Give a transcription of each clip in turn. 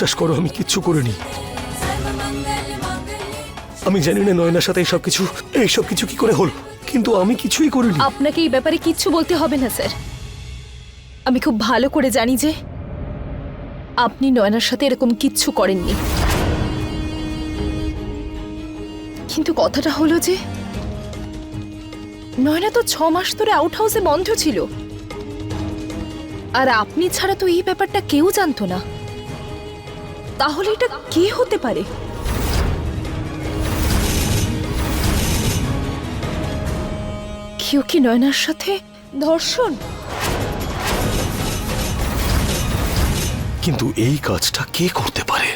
বিশ্বাস করো, আমি কিচ্ছু করিনি। আমি জানি না নয়নার সাথে এইসব কিছু এইসব কিছু কি করে হলো, কিন্তু আমি কিছুই করিনি। আপনাকে এই ব্যাপারে কিচ্ছু বলতে হবে না, স্যার। আমি খুব ভালো করে জানি যে আপনি নয়নার সাথে এরকম কিচ্ছু করেননি। কিন্তু কথাটা হলো যে নয়না তো ছ মাস ধরে আউট হাউসে বন্ধ ছিল। আর আপনি ছাড়া তো এই ব্যাপারটা কেউ জানতো না। তাহলে এটা কে হতে পারে? কেউ কি নয়নার সাথে ধর্ষণ? কিন্তু এই কাজটা কে করতে পারে?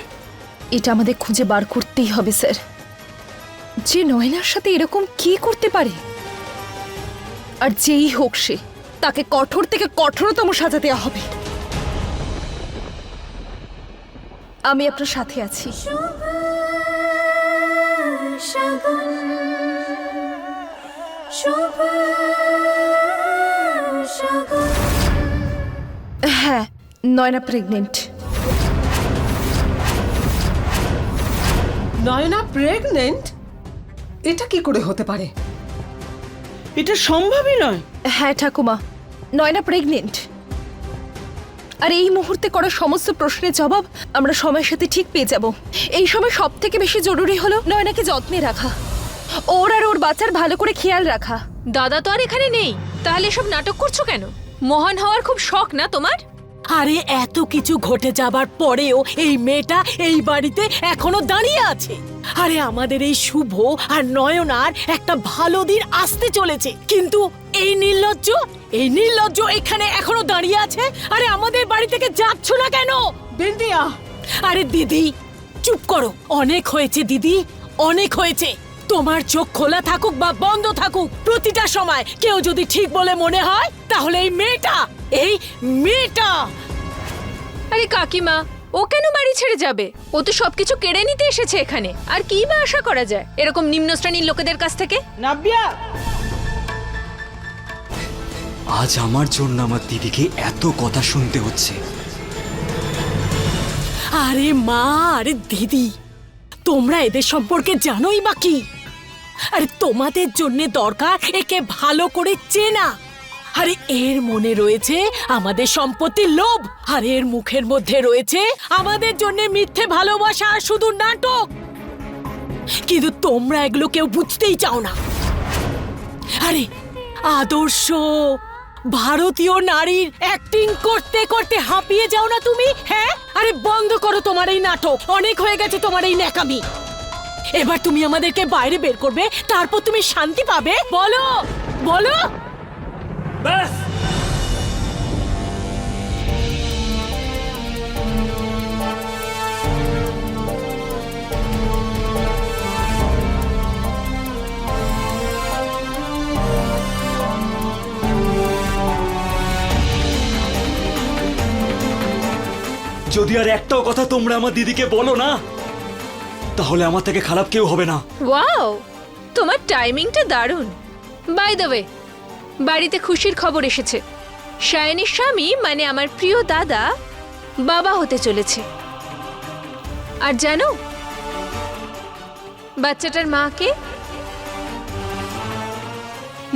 এটা আমাদের খুঁজে বার করতেই হবে স্যার। যে নয়নার সাথে এরকম কি করতে পারে? আর যেই হোক সে তাকে কঠোর থেকে কঠোরতম সাজা দেওয়া হবে। আমি আপনার সাথে আছি। হ্যাঁ নয়না প্রেগনেন্ট নয়না প্রেগনেন্ট এটা কি করে হতে পারে? এটা সম্ভবই নয়। হ্যাঁ ঠাকুমা নয়না প্রেগনেন্ট আর এই মুহূর্তে করা সমস্ত প্রশ্নের জবাব আমরা সময়ের সাথে ঠিক পেয়ে যাব। এই সময় সব থেকে বেশি জরুরি হলো নয়নাকে যত্নে রাখা। ওর আর ওর বাচ্চার ভালো করে খেয়াল রাখা। দাদা তো আর এখানে নেই। তাহলে সব নাটক করছ কেন? মহান হওয়ার খুব শখ না তোমার? আরে এত কিছু ঘটে যাবার পরেও এই মেয়েটা এই বাড়িতে এখনও দাঁড়িয়ে আছে। আরে আমাদের এই শুভ আর নয়নার একটা ভালো দিন আসতে চলেছে। কিন্তু এই নির্লজ্জ এই নির্লজ্জ এখানে এখনও দাঁড়িয়ে আছে? আরে আমাদের বাড়ি থেকে যাচ্ছ না কেন? বিন্দিয়া। আরে দিদি চুপ করো। অনেক হয়েছে দিদি অনেক হয়েছে। তোমার চোখ খোলা থাকুক বা বন্ধ থাকুক প্রতিটা সময় কেউ যদি ঠিক বলে মনে হয় তাহলে এই মেয়েটা এই মেয়েটা। আরে কাকিমা ও কেন বাড়ি ছেড়ে যাবে? ও তো সবকিছু কেড়ে নিতে এসেছে এখানে। আর কি বা আশা করা যায়? এরকম নিম্ন শ্রেণির লোকেদের কাছ থেকে? নাব্বিয়া! আজ আমার জন্য আমার দিদিকে এত কথা শুনতে হচ্ছে। আরে মা, আরে দিদি, তোমরা এদের সম্পর্কে জানোই বা কি? আরে তোমাদের জন্য দরকার একে ভালো করে চেনা। আরে এর মনে রয়েছে আমাদের সম্পত্তির লোভ, আর এর মুখের মধ্যে রয়েছে আমাদের জন্য মিথ্যে ভালোবাসা আর শুধু নাটক। কিন্তু তোমরা এগুলো কেউ বুঝতেই চাও না। আরে আদর্শ ভারতীয় নারীর অ্যাক্টিং করতে করতে হাঁপিয়ে যাও না তুমি হ্যাঁ? আরে বন্ধ করো তোমার এই নাটক। অনেক হয়ে গেছে তোমার এই ন্যাকামি। এবার তুমি আমাদেরকে বাইরে বের করবে, তারপর তুমি শান্তি পাবে। বলো! বলো! যদি আর একটাও কথা তোমরা আমার দিদিকে বলো না তাহলে আমার থেকে খারাপ কেউ হবে না। ওয়াও তোমার টাইমিংটা দারুণ। বাই দ্য ওয়ে বাড়িতে খুশির খবর এসেছে। শায়নের স্বামী মানে আমার প্রিয় দাদা বাবা হতে চলেছে। আর জানো বাচ্চাটার মাকে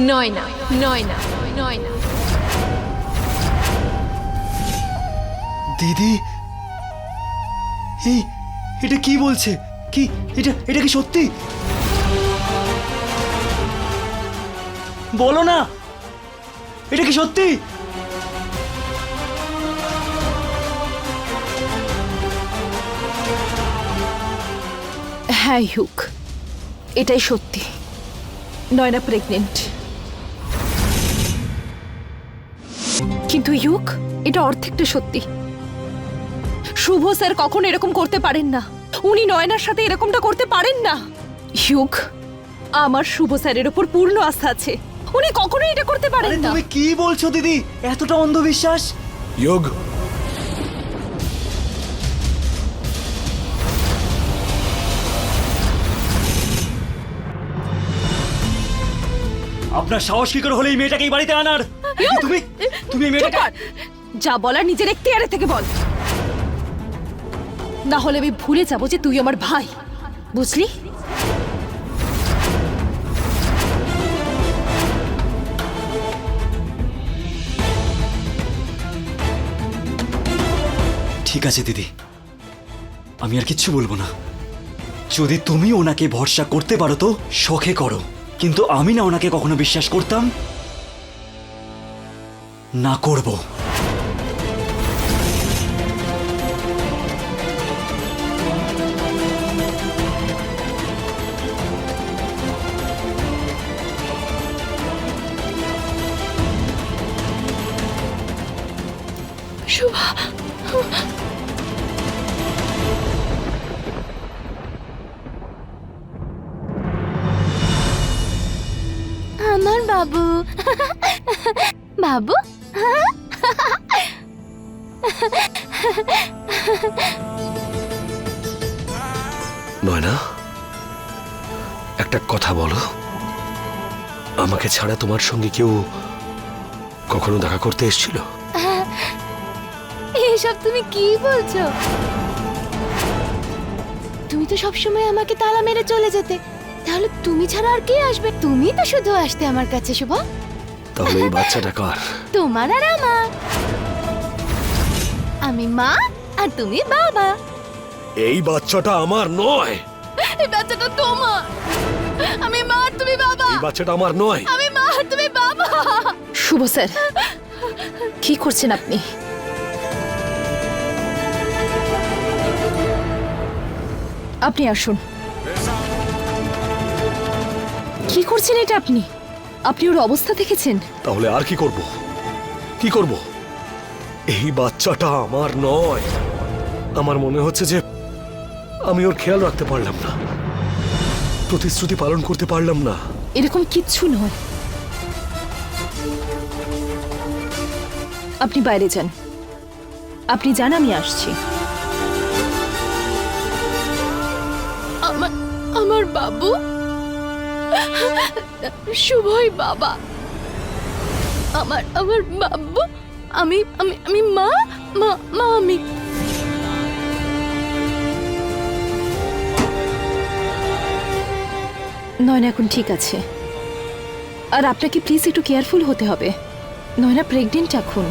নয়না নয়না নয়না। দিদি এই, এটা কি বলছে? কি, এটা এটা কি সত্যি? বলো না! এটা কি সত্যি? হ্যাঁ হুক। এটাই সত্যি। নয়না প্রেগনেন্ট কিন্তু ইউক এটা অর্ধেকটা সত্যি। শুভ স্যার কখন এরকম করতে পারেন না। উনি নয়নার সাথে এরকমটা করতে পারেন না। ইউক আমার শুভ স্যারের উপর পূর্ণ আস্থা আছে। উনি কখনো এটা করতে পারেন না। তুমি কি বলছো দিদি? এতটা অন্ধবিশ্বাস? যোগ আপনার সাহস কি করে হলে এই মেয়েটাকে এই বাড়িতে আনার? তুমি তুমি এই মেয়েটাকে যা বলার নিজের একটি আরে থেকে বল। না হলে আমি ভুলে যাব যে তুই আমার ভাই। বুঝলি? ঠিক আছে, দিদি। আমি আর কিচ্ছু বলব না। যদি তুমি ওনাকে ভরসা করতে পারো তো শখে করো। কিন্তু আমি না ওনাকে কখনো বিশ্বাস করতাম, না করব। আমার বাবু। বাবু? একটা কথা বলো। আমাকে ছাড়া তোমার সঙ্গে কেউ কখনো দেখা করতে এসেছিল? এসব তুমি কি বলছো? তুমি তো সবসময় আমাকে তালা মেরে চলে যেতে। তাহলে তুমি ছাড়া আর কে আসবে? তুমি তো শুধু আসতে আমার কাছে শুভ। তাহলে এই বাচ্চাটা কার? তোমার আর আমার। আমি মা আর তুমি বাবা। এই বাচ্চাটা আমার নয়। এই বাচ্চাটা তোমার। আমি মা আর তুমি বাবা। এই বাচ্চাটা আমার নয়। আমি মা আর তুমি বাবা। শুভ স্যার কি করছেন আপনি? আপনি আসুন। কি করছেন এটা আপনি? আপনি ওর অবস্থা দেখেছেন? তাহলে আর কি করব? কি করব? এই বাচ্চাটা আমার নয়। আমার মনে হচ্ছে যে আমি ওর খেয়াল রাখতে পারলাম না। প্রতিশ্রুতি পালন করতে পারলাম না। এরকম কিচ্ছু নয়। আপনি বাইরে যান। আপনি যান আমি আসছি। বাবু। শুভই বাবা। আমার আমার বাবু, আমি আমি আমি মা মা মা, আমি। নয়না, এখন ঠিক আছে। আর আপনাকে প্লিজ একটু কেয়ারফুল হতে হবে। নয়না প্রেগনেন্ট এখন।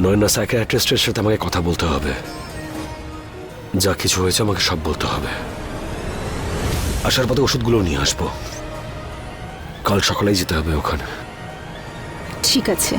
নয়না সাইকিয়াট্রিস্টের সাথে আমাকে কথা বলতে হবে। যা কিছু হয়েছে আমাকে সব বলতে হবে। আসার পথে ওষুধগুলো নিয়ে আসব। কাল সকালেই যেতে হবে ওখানে। ঠিক আছে।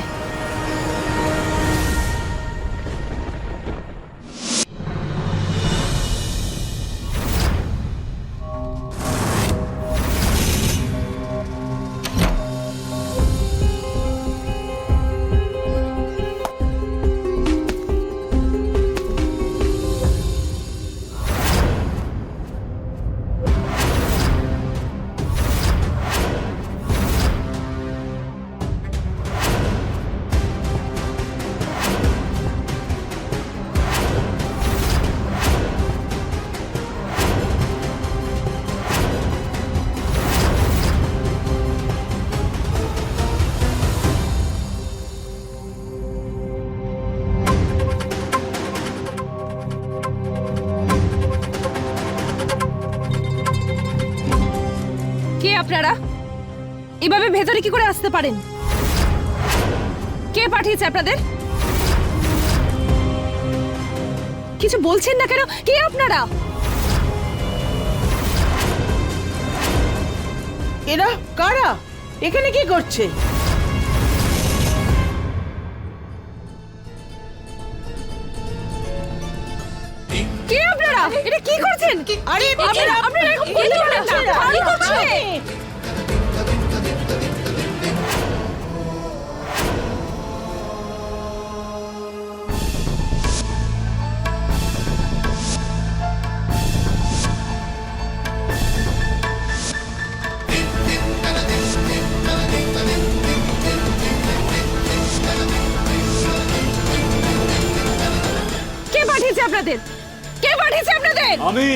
আসতে পারেন। কে পাঠিয়েছে আপনাদের? কিছু বলছেন না কেন? কে আপনারা? এরা কারা? এখানে কি করছে? কে আপনারা? এটা কি করছেন? আরে আপনারা আপনারা এরকম করতে পারেন না। কি করছে? আপনাদের? কে পাঠিয়েছে আপনাদের? আমি।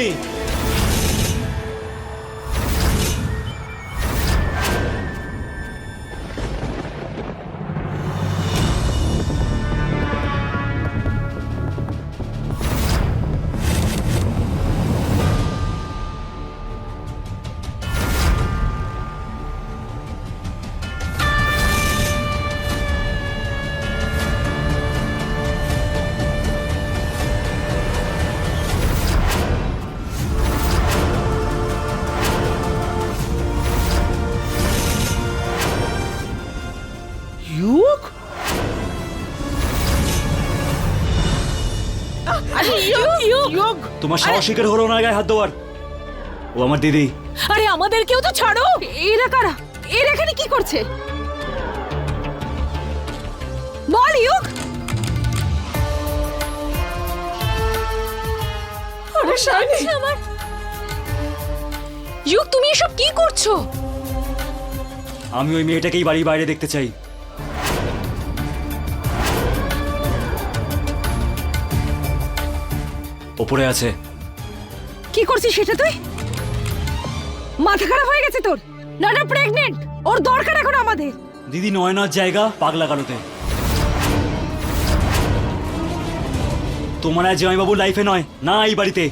তোমার সাহসিকের হলো না গায়ে হাত দেওয়ার। ও আমার দিদি। আরে আমাদেরকেও তো ছাড়ো! এরা কারা? এরা এখানে কি করছে? বল ইউক! আরে শাইনি আমার। ইউক তুমি এসব কি করছ? আমি ওই মেয়েটাকেই বাড়ির বাইরে দেখতে চাই। ওপরে আছে। কি করছিস সেটা তুই? মাথা খারাপ হয়ে গেছে তোর? নয়না প্রেগনেন্ট ওর দরকার এখন আমাদের। দিদি নয়নার জায়গা পাগলা কালোতে তোমার আর জামাইবাবু লাইফে নয় না এই বাড়িতে।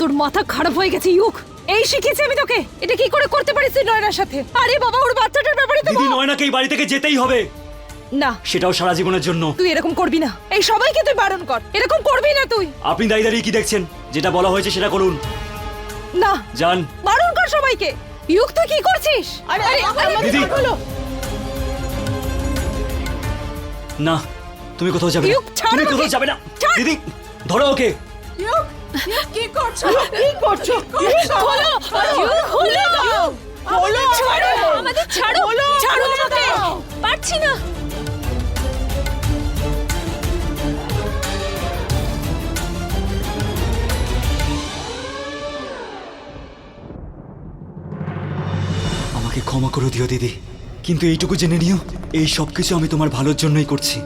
তোর মাথা খারাপ হয়ে গেছে ইউক। এই শিখেছি আমি তোকে। এটা কি করে করতে পারিস তুই নয়নার সাথে? আরে বাবা ওর বাচ্চাটার ব্যাপারে তো দিদি নয়নাকে এই বাড়ি থেকে যেতেই হবে। না। সেটাও সারা জীবনের জন্য। তুই এরকম করবি না। এই সবাইকে তুই বারণ কর। এরকম করবি না তুই। আপনি দাঁড়িয়ে দাঁড়িয়ে কি দেখছেন? যেটা বলা হয়েছে সেটা করুন। না। যান। বারণ কর সবাইকে। ইউক তুই কি করছিস? আরে দিদি। হলো। না তুমি কোথাও যাবে না। তুমি কোথাও যাবে না। দিদি ধরো ওকে। কি করছ? কি করছ? খোলো ইউক খোলো আমাদের ছাড়ো। ছাড়ো। আমাকে। পারছি না। ক্ষমা করে দিও, দিদি। কিন্তু এইটুকু জেনে নিও, এই সব কিছু আমি তোমার ভালোর জন্যই করছি।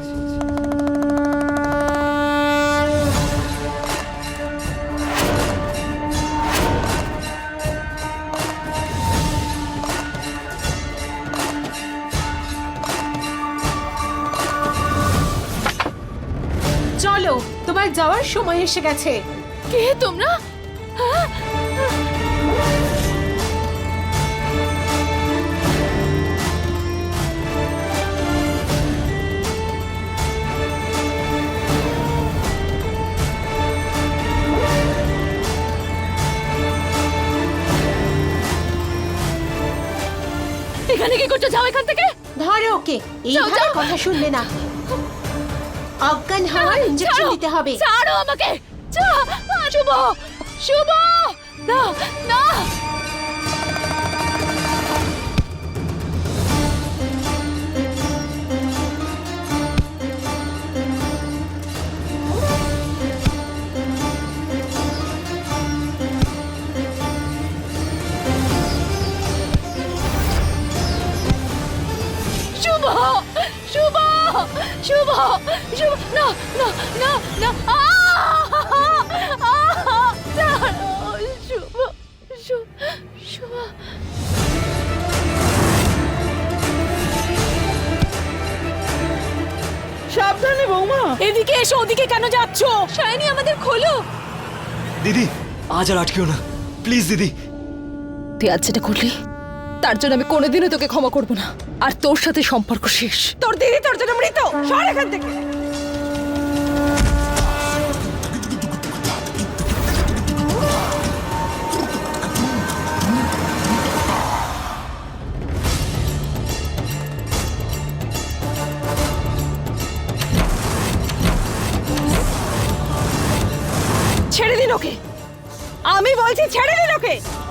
চলো, তোমার যাওয়ার সময় এসে গেছে। কে তোমরা? এখানে কি করছ? যাও এখান থেকে। ধরো ওকে। এইভাবে। কথা শুনবে না। অজ্ঞান হওয়ার ইঞ্জেকশন দিতে হবে। ছাড়ো আমাকে। শুভ। শুভ। না না। কেন যাচ্ছ? শাইনি আমাদের খোলো। দিদি আজ আর আটকেও না। প্লিজ দিদি। তুই আজ যেটা করলি তার জন্য আমি কোনোদিনও তোকে ক্ষমা করব না। আর তোর সাথে সম্পর্ক শেষ। তোর দিদি তোর জন্য মৃত। সর এখান থেকে। ছেড়ে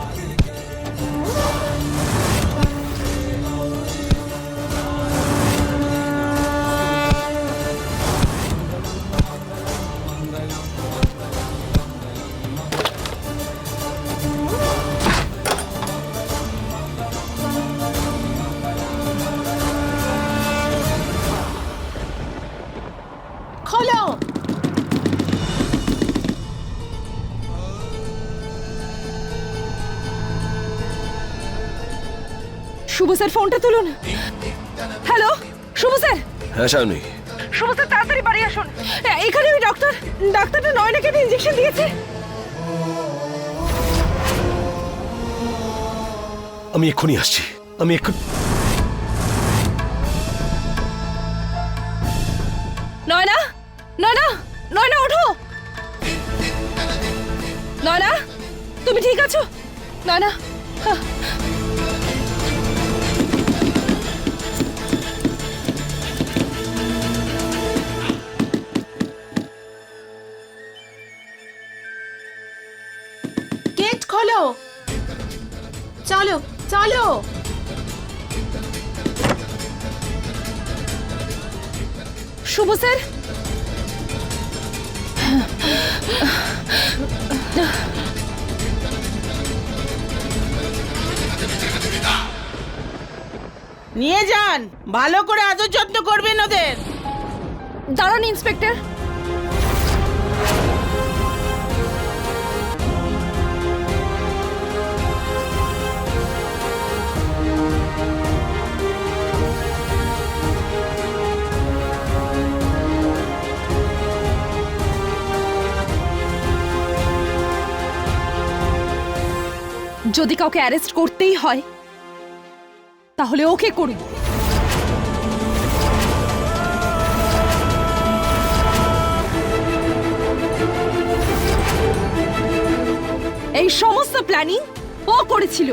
স্যার ফোনটা তুলুন। Hello Shubho sir. হ্যাঁ সায়নী শুভ স্যার তাড়াতাড়ি বাড়ি আসুন। এইখানে এখানে ডাক্তার ডক্টর ডাক্তারটা নয়নাকে একটা ইঞ্জেকশন দিয়েছে। আমি এক্ষুনি আসছি। আমি এক্ষুনি নিয়ে যান। ভালো করে আদর যত্ন করবেন ওদের। দাঁড়ান ইন্সপেক্টর। যদি কাউকে অ্যারেস্ট করতেই হয় তাহলে ওকে করুন। এই সমস্ত প্ল্যানিং ও করেছিল।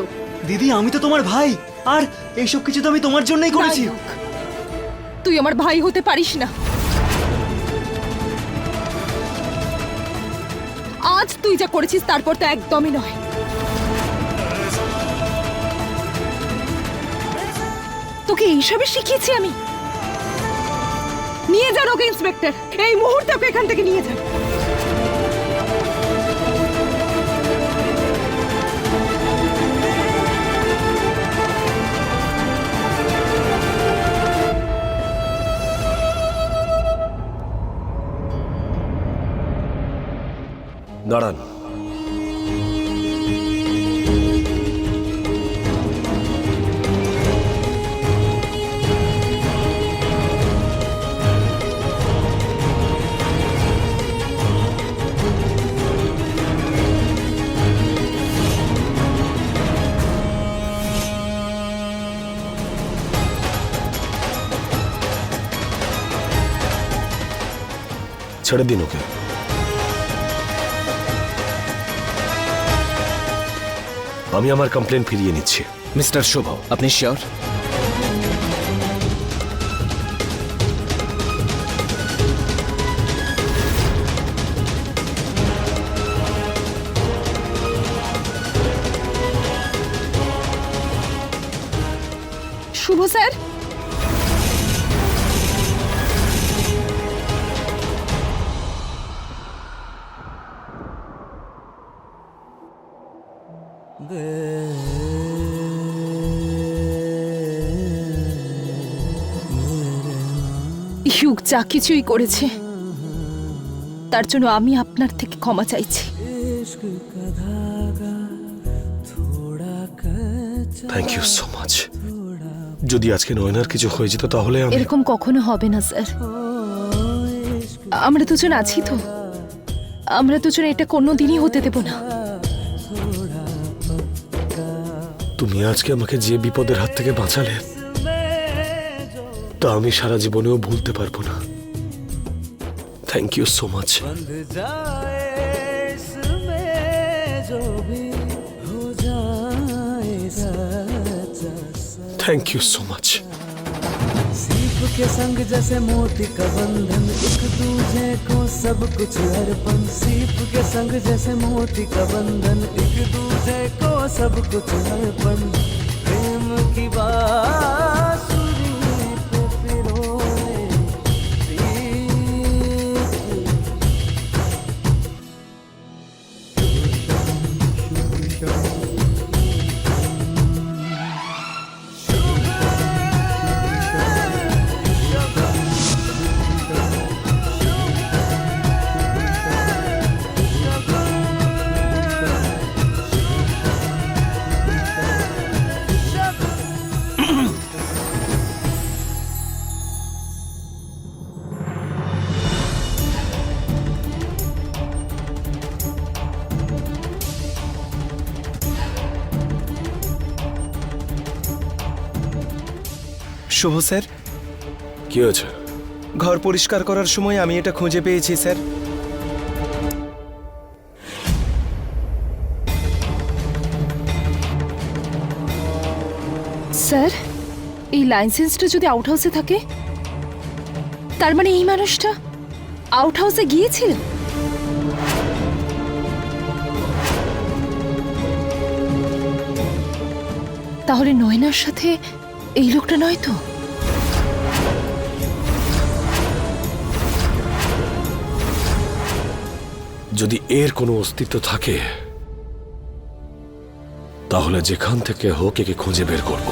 দিদি আমি তো তোমার ভাই। আর এইসব কিছু তো আমি তোমার জন্যই করেছি। তুই আমার ভাই হতে পারিস না। আজ তুই যা করেছিস তারপর তো একদমই নয়। তোকে এইসবে শিখিয়েছি আমি। নিয়ে যান ওকে, ইন্সপেক্টর। এই মুহূর্তে ওকে এখান থেকে নিয়ে যান। দাঁড়ান। ছেড়ে দিন ওকে। আমি আমার কমপ্লেন ফিরিয়ে নিচ্ছি। মিস্টার শুভ আপনি শিওর? যা কিছুই করেছে তার জন্য আমি আপনার থেকে ক্ষমা চাইছি। থ্যাংক ইউ সো মাচ যদি আজকে নয়নার কিছু হয়ে যেত তাহলে আমি এরকম কখনো হবে না স্যার। আমরা দুজন আছি তো। আমরা দুজন এটা কোনো দিনই হতে দেব না। তুমি আজকে আমাকে যে বিপদের হাত থেকে বাঁচালে তা আমি সারা জীবনেও ভুলতে পারবো না thank you so much thank you so much सीप के संग जैसे मोती का बंधन एक दूजे को सब कुछ अर्पण सीप के संग जैसे मोती का बंधन एक दूजे को सब कुछ अर्पण प्रेम की बांसुरी শুভ স্যার। কি হয়েছে? ঘর পরিষ্কার করার সময় আমি এটা খুঁজে পেয়েছি স্যার। স্যার এই লাইসেন্সটা যদি আউট হাউসে থাকে তার মানে এই মানুষটা আউট হাউসে গিয়েছিলেন তাহলে নয়নার সাথে এই লোকটা নয় তো? যদি এর কোনো অস্তিত্ব থাকে, তাহলে যেখান থেকে হোক একে খুঁজে বের করব।